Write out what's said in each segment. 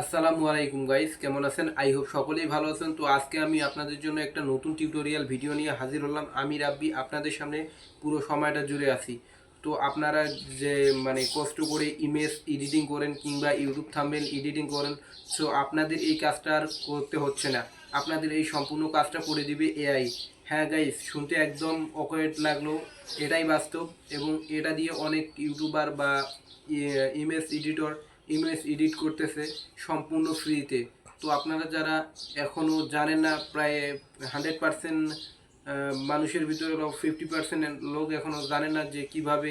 আসসালামু আলাইকুম গাইস, কেমন আছেন? আই হোপ সকলেই ভালো আছেন। তো আজকে আমি আপনাদের জন্য একটা নতুন টিউটোরিয়াল ভিডিও নিয়ে হাজির হলাম। আমি রাব্বি, আপনাদের সামনে পুরো সময়টা জুড়ে আছি। তো আপনারা যে মানে কষ্ট করে ইমেজ এডিটিং করেন কিংবা ইউটিউব থাম্বেল এডিটিং করেন সো আপনাদের এই কাজটা আর করতে হচ্ছে না। আপনাদের এই সম্পূর্ণ কাজটা করে দিবে এআই। হ্যাঁ গাইস, শুনতে একদম অকওয়ার্ড লাগল, এটাই বাস্তব এবং এটা দিয়ে অনেক ইউটিউবার বা ইমেজ এডিটর ইমেজ এডিট করতেছে সম্পূর্ণ ফ্রিতে। তো আপনারা যারা এখনও জানেন না, প্রায় হান্ড্রেড পার্সেন্ট মানুষের ভিতরে ফিফটি পার্সেন্ট লোক এখনও জানে না যে কীভাবে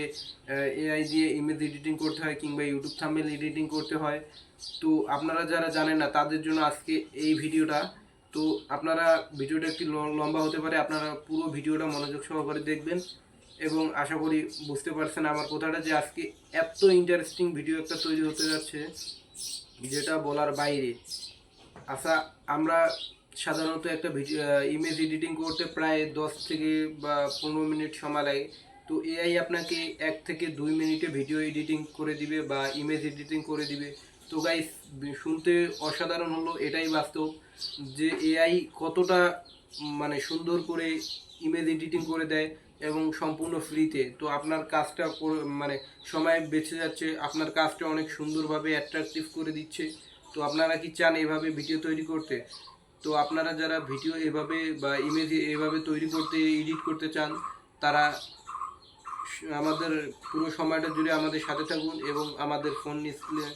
এআই দিয়ে ইমেজ এডিটিং করতে হয় কিংবা ইউটিউব থাম্বেল এডিটিং করতে হয়। তো আপনারা যারা জানেন না, তাদের জন্য আজকে এই ভিডিওটা। তো আপনারা, ভিডিওটা একটি লম্বা হতে পারে, আপনারা পুরো ভিডিওটা মনোযোগ সহকারে দেখবেন। এবং আশা করি বুঝতে পারছেন আমার কথাটা যে আজকে এত ইন্টারেস্টিং ভিডিও একটা তৈরি হতে যাচ্ছে, যেটা বলার বাইরে। আচ্ছা আমরা সাধারণত একটা ইমেজ এডিটিং করতে প্রায় দশ থেকে বা পনেরো মিনিট সময় লাগে। তো এআই আপনাকে এক থেকে দুই মিনিটে ভিডিও এডিটিং করে দিবে বা ইমেজ এডিটিং করে দিবে। তো গাইস শুনতে অসাধারণ হলো, এটাই বাস্তব যে এআই কতটা মানে সুন্দর করে ইমেজ এডিটিং করে দেয়। এবং সম্পূর্ণ ফ্রিতে। তো আপনার কাজটা মানে সময় বেঁচে যাচ্ছে, আপনার কাজটা অনেক সুন্দরভাবে অ্যাট্রাকটিভ করে দিচ্ছে। তো আপনারা কি চান এভাবে ভিডিও তৈরি করতে? তো আপনারা যারা ভিডিও এভাবে বা ইমেজ এভাবে তৈরি করতে এডিট করতে চান, তারা আমাদের পুরো সময়টা জুড়ে আমাদের সাথে থাকুন এবং আমাদের ফোন স্ক্রিনে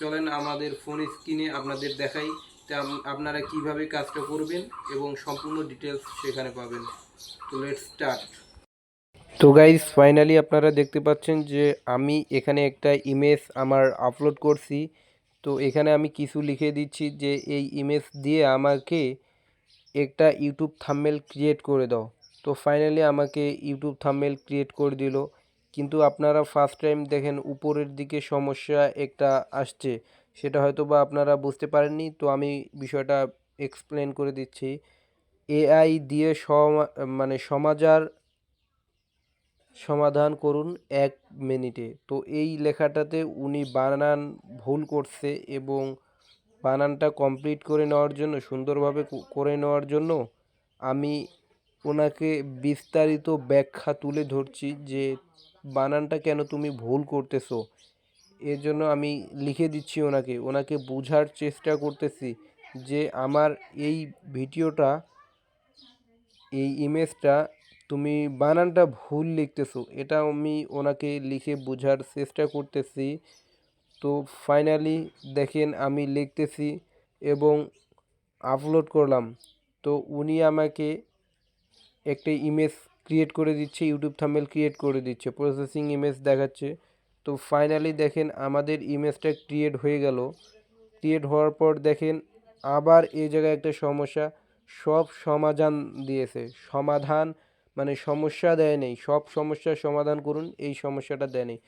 চলেন, আমাদের ফোন স্ক্রিনে আপনাদের দেখাই আপনারা কীভাবে কাজটা করবেন এবং সম্পূর্ণ ডিটেলস সেখানে পাবেন। তো লেটস স্টার্ট তো গাইজ ফাইনালি আপনারা দেখতে পাচ্ছেন যে আমি এখানে একটা ইমেজ আমার আপলোড করছি। তো এখানে আমি কিছু লিখে দিচ্ছি যে এই ইমেজ দিয়ে আমাকে একটা ইউটিউব থাম্বনেল ক্রিয়েট করে দাও। তো ফাইনালি আমাকে ইউটিউব থাম্বনেল ক্রিয়েট করে দিল। কিন্তু আপনারা ফার্স্ট টাইম দেখেন উপরের দিকে সমস্যা একটা আসছে। সেটা হয়তো বা আপনারা বুঝতে পারেননি, তো আমি বিষয়টা এক্সপ্লেন করে দিচ্ছি। এআই দিয়ে সমা মানে সমাজার সমাধান করুন এক মিনিটে। তো এই লেখাটাতে উনি বানান ভুল করছে এবং বানানটা কমপ্লিট করে নেওয়ার জন্য, সুন্দরভাবে করে নেওয়ার জন্য আমি ওনাকে বিস্তারিত ব্যাখ্যা তুলে ধরছি যে বানানটা কেন তুমি ভুল করতেছো। এর জন্য আমি লিখে দিচ্ছি ওনাকে। ওনাকে বোঝার চেষ্টা করতেছি যে আমার এই ভিডিওটা, এই ইমেজটা তুমি বানানটা ভুল লিখতেছো, এটা আমি ওনাকে লিখে বোঝার চেষ্টা করতেছি। তো ফাইনালি দেখেন আমি লিখতেছি এবং আপলোড করলাম। তো উনি আমাকে একটা ইমেজ ক্রিয়েট করে দিচ্ছে ইউটিউব থামেল ক্রিয়েট করে দিচ্ছে প্রসেসিং ইমেজ দেখাচ্ছে। তো ফাইনালি দেখেন আমাদের ইমেজটা ক্রিয়েট হয়ে গেল। ক্রিয়েট হওয়ার পর দেখেন আবার এই জায়গায় একটা সমস্যা, সব সমাধান দিয়েছে। সমাধান মানে সমস্যা দেয় নেই। সব সমস্যার সমাধান করুন, এই সমস্যাটা দেয় নেই।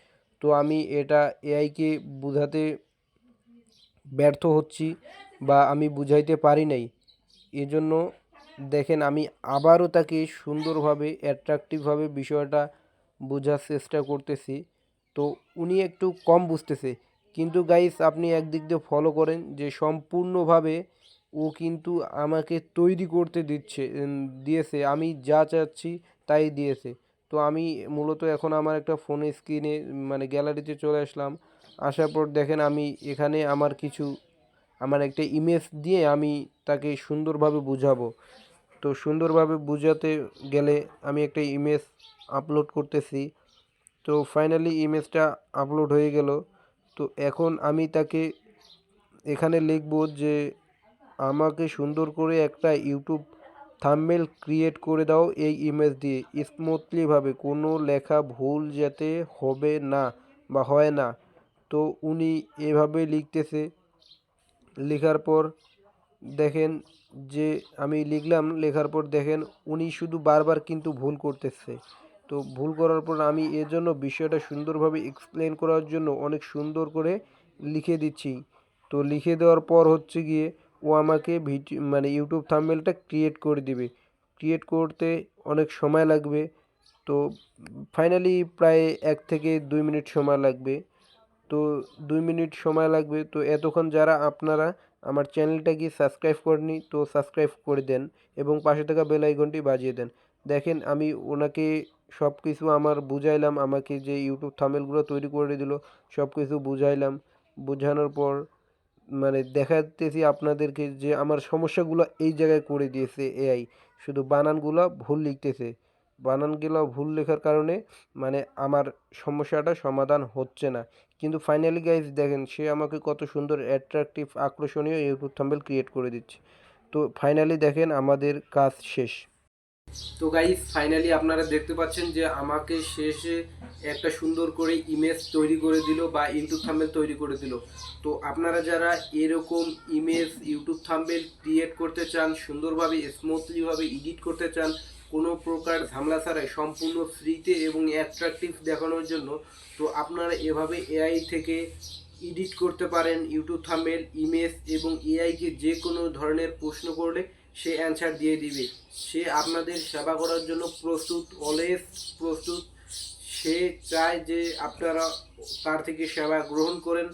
তো আমি এটা এআইকে বোঝাতে ব্যর্থ হচ্ছি বা আমি বুঝাইতে পারি নাই। এজন্য দেখেন, আমি আবারও তাকে সুন্দরভাবে অ্যাট্রাকটিভভাবে বিষয়টা বোঝার চেষ্টা করতেছি। তো উনি একটু কম বুঝতেছে। কিন্তু গাইস আপনি একদিক দিয়ে ফলো করেন যে সম্পূর্ণভাবে ও কিন্তু আমাকে তৈরি করতে দিচ্ছে দিয়েছে। আমি যা চাচ্ছি তাই দিয়েছে। তো আমি মূলত এখন আমার একটা ফোন স্ক্রিনে মানে গ্যালারিতে চলে আসলাম। আসার পর দেখেন আমি এখানে আমার কিছু, আমার একটা ইমেজ দিয়ে আমি তাকে সুন্দরভাবে বুঝাবো। তো সুন্দরভাবে বুঝাতে গেলে আমি একটা ইমেজ আপলোড করতেছি। তো ফাইনালি ইমেজটা আপলোড হয়ে গেল। তো এখন আমি তাকে এখানে লিখব যে আমাকে সুন্দর করে একটা ইউটিউব থাম্বনেল ক্রিয়েট করে দাও এই ইমেজ দিয়ে। স্মুথলিভাবে, কোনো লেখা ভুল যাতে হবে না বা হয় না। তো উনি এভাবে লিখতেছে। লেখার পর দেখেন যে, আমি লিখলাম, লেখার পর দেখেন উনি শুধু বারবার কিন্তু ভুল করতেছে। তো ভুল করার পর আমি এর জন্য বিষয়টা সুন্দরভাবে এক্সপ্লেন করার জন্য অনেক সুন্দর করে লিখে দিচ্ছি। তো লিখে দেওয়ার পর হচ্ছে গিয়ে ও আমাকে ভিডিও মানে ইউটিউব থাম্বনেলটা ক্রিয়েট করে দিবে। ক্রিয়েট করতে অনেক সময় লাগবে। তো ফাইনালি প্রায় এক থেকে দুই মিনিট সময় লাগবে। তো দুই মিনিট সময় লাগবে। তো এতক্ষণ যারা আপনারা আমার চ্যানেলটাকে সাবস্ক্রাইব করেনি তো সাবস্ক্রাইব করে দেন এবং পাশে থাকা বেল আইকনটি বাজিয়ে দেন। দেখেন, আমি ওনাকে সব কিছু আমার বুঝাইলাম। আমাকে যে ইউটিউব থামেলগুলো তৈরি করে দিল সব কিছু বুঝাইলাম। বোঝানোর পর মানে দেখাতেছি আপনাদেরকে যে আমার সমস্যাগুলো এই জায়গায় করে দিয়েছে এআই শুধু বানানগুলো ভুল লিখতেছে। বানানগুলো ভুল লেখার কারণে মানে আমার সমস্যাটা সমাধান হচ্ছে না। কিন্তু ফাইনালি গাইজ দেখেন, সে আমাকে কত সুন্দর অ্যাট্রাকটিভ আকর্ষণীয় ইউটিউব থাম্বেল ক্রিয়েট করে দিচ্ছে। তো ফাইনালি দেখেন আমাদের কাজ শেষ। তো গাইজ ফাইনালি আপনারা দেখতে পাচ্ছেন যে আমাকে শেষে একটা সুন্দর করে ইমেজ তৈরি করে দিল বা ইউটিউব থাম্বেল তৈরি করে দিল। তো আপনারা যারা এরকম ইমেজ ইউটিউব থাম্বেল ক্রিয়েট করতে চান, সুন্দরভাবে স্মুথলিভাবে এডিট করতে চান, কোনো প্রকার ঝামেলা ছাড়াই সম্পূর্ণ ফ্রিতে এবং অ্যাট্রাকটিভ দেখানোর জন্য, তো আপনারা এভাবে এআই থেকে এডিট করতে পারেন ইউটিউব থাম্বেল ইমেজ এবং এআইকে যে কোনো ধরনের প্রশ্ন করলে সে অ্যান্সার দিয়ে দিবে। সে আপনাদের সেবা করার জন্য প্রস্তুত অলওয়েজ প্রস্তুত। সে চায় যে আপনারা তার থেকে সেবা গ্রহণ করেন।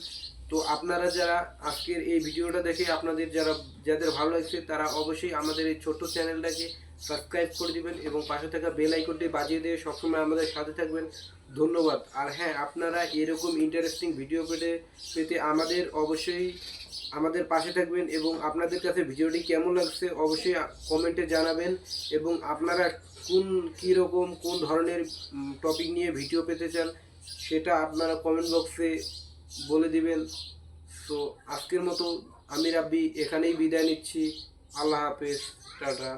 তো আপনারা যারা আজকের এই ভিডিওটা দেখে আপনাদের যারা, যাদের ভালো লাগছে, তারা অবশ্যই আমাদের এই ছোট্ট চ্যানেলটাকে সাবস্ক্রাইব করে দিবেন এবং পাশে থাকা বেল আইকনটি বাজিয়ে দিয়ে সবসময় আমাদের সাথে থাকবেন। ধন্যবাদ। আর হ্যাঁ আপনারা এরকম ইন্টারেস্টিং ভিডিও পেতে পেতে আমাদের অবশ্যই আমাদের পাশে থাকবেন এবং আপনাদের কাছে ভিডিওটি কেমন লাগছে অবশ্যই কমেন্টে জানাবেন এবং আপনারা কোন কীরকম, কোন ধরনের টপিক নিয়ে ভিডিও পেতে চান সেটা আপনারা কমেন্ট বক্সে বলে দিবেন। সো আজকের মতো আমি রাব্বি, এখানেই বিদায় নিচ্ছি। আল্লাহ হাফেজ, টাটা।